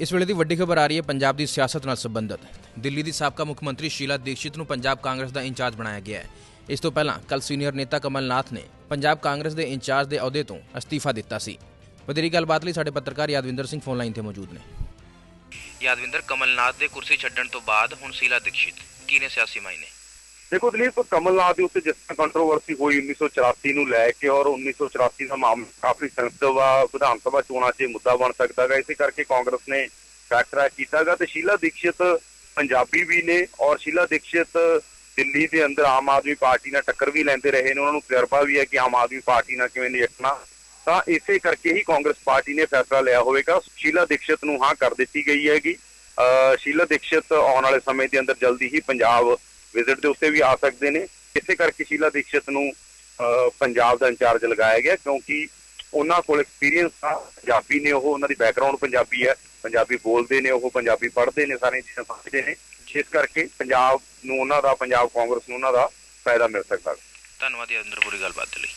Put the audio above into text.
ਇਸ ਵੇਲੇ ਦੀ ਵੱਡੀ ਖਬਰ ਆ ਰਹੀ ਹੈ ਪੰਜਾਬ ਦੀ ਸਿਆਸਤ ਨਾਲ ਸੰਬੰਧਿਤ। ਦਿੱਲੀ ਦੀ ਸਾਬਕਾ ਮੁੱਖ ਮੰਤਰੀ ਸ਼ੀਲਾ ਦੀਕਸ਼ਿਤ ਨੂੰ ਪੰਜਾਬ ਕਾਂਗਰਸ ਦਾ ਇੰਚਾਰਜ ਬਣਾਇਆ ਗਿਆ ਹੈ। ਇਸ ਤੋਂ ਪਹਿਲਾਂ ਕੱਲ ਸੀਨੀਅਰ ਨੇਤਾ ਕਮਲਨਾਥ ਨੇ ਪੰਜਾਬ ਕਾਂਗਰਸ ਦੇ ਇੰਚਾਰਜ ਦੇ ਅਹੁਦੇ ਤੋਂ ਅਸਤੀਫਾ ਦਿੱਤਾ ਸੀ। ਵਧੇਰੀ ਗੱਲਬਾਤ ਲਈ ਸਾਡੇ ਪੱਤਰਕਾਰ ਯਾਦਵਿੰਦਰ ਸਿੰਘ ਫੋਨ ਲਾਈਨ ਤੇ ਮੌਜੂਦ ਨੇ। ਯਾਦਵਿੰਦਰ, ਕਮਲਨਾਥ ਦੇ ਕੁਰਸੀ ਛੱਡਣ ਤੋਂ ਬਾਅਦ ਹੁਣ ਸ਼ੀਲਾ ਦੀਕਸ਼ਿਤ, ਕੀ ਨੇ ਸਿਆਸੀ ਮਾਇਨੇ? ਦੇਖੋ ਦਲੀਪ ਕਮਲਨਾਥ ਦੇ ਉੱਤੇ ਜਿਸ ਤਰ੍ਹਾਂ ਕੰਟਰੋਵਰਸੀ ਹੋਈ 1984 ਨੂੰ ਲੈ ਕੇ ਔਰ 1984 ਦਾ ਮਾਮਲਾ ਕਾਫੀ ਸੈਂਸਿਟਿਵ ਆ, ਵਿਧਾਨ ਸਭਾ ਚੋਣਾਂ 'ਚ ਮੁੱਦਾ ਬਣ ਸਕਦਾ ਗਾ ਇਸੇ ਕਰਕੇ ਕਾਂਗਰਸ ਨੇ ਫੈਸਲਾ ਕੀਤਾਗਾ ਤੇ ਸ਼ੀਲਾ ਦੀਕਸ਼ਿਤ ਪੰਜਾਬੀ ਵੀ ਨੇ ਔਰ ਸ਼ੀਲਾ ਦੀਕਸ਼ਿਤ ਦਿੱਲੀ ਦੇ ਅੰਦਰ ਆਮ ਆਦਮੀ ਪਾਰਟੀ ਨਾਲ ਟੱਕਰ ਵੀ ਲੈਂਦੇ ਰਹੇ ਨੇ। ਉਹਨਾਂ ਨੂੰ ਤਜਰਬਾ ਵੀ ਹੈ ਕਿ ਆਮ ਆਦਮੀ ਪਾਰਟੀ ਨਾਲ ਕਿਵੇਂ ਨਿਜਟਣਾ ਤਾਂ ਇਸੇ ਕਰਕੇ ਹੀ ਕਾਂਗਰਸ ਪਾਰਟੀ ਨੇ ਫੈਸਲਾ ਲਿਆ ਹੋਵੇਗਾ। ਸ਼ੀਲਾ ਦੀਕਸ਼ਿਤ ਨੂੰ ਹਾਂ ਕਰ ਦਿੱਤੀ ਗਈ ਹੈਗੀ। ਅਹ ਸ਼ੀਲਾ ਦੀਕਸ਼ਿਤ ਆਉਣ ਵਾਲੇ ਸਮੇਂ ਦੇ ਅੰਦਰ ਜਲਦੀ ਹੀ ਪੰਜਾਬ ਵਿਜ਼ਿਟ ਦੇ ਉੱਤੇ ਵੀ ਆ ਸਕਦੇ ਨੇ। ਇਸੇ ਕਰਕੇ ਸ਼ੀਲਾ ਦੀਕਸ਼ਿਤ ਨੂੰ ਪੰਜਾਬ ਦਾ ਇੰਚਾਰਜ ਲਗਾਇਆ ਗਿਆ, ਕਿਉਂਕਿ ਉਹਨਾਂ ਕੋਲ ਐਕਸਪੀਰੀਅੰਸ ਆ ਪੰਜਾਬੀ ਨੇ, ਉਹ ਉਹਨਾਂ ਦੀ ਬੈਕਗ੍ਰਾਉਂਡ ਪੰਜਾਬੀ ਹੈ। ਪੰਜਾਬੀ ਬੋਲਦੇ ਨੇ, ਉਹ ਪੰਜਾਬੀ ਪੜ੍ਹਦੇ ਨੇ, ਸਾਰੀਆਂ ਚੀਜ਼ਾਂ ਸਮਝਦੇ ਨੇ। ਇਸ ਕਰਕੇ ਪੰਜਾਬ ਨੂੰ ਉਹਨਾਂ ਦਾ, ਪੰਜਾਬ ਕਾਂਗਰਸ ਨੂੰ ਉਹਨਾਂ ਦਾ ਫਾਇਦਾ ਮਿਲ ਸਕਦਾ। ਧੰਨਵਾਦ ਯਾਦਵਿੰਦਰ ਪੂਰੀ ਗੱਲਬਾਤ ਲਈ।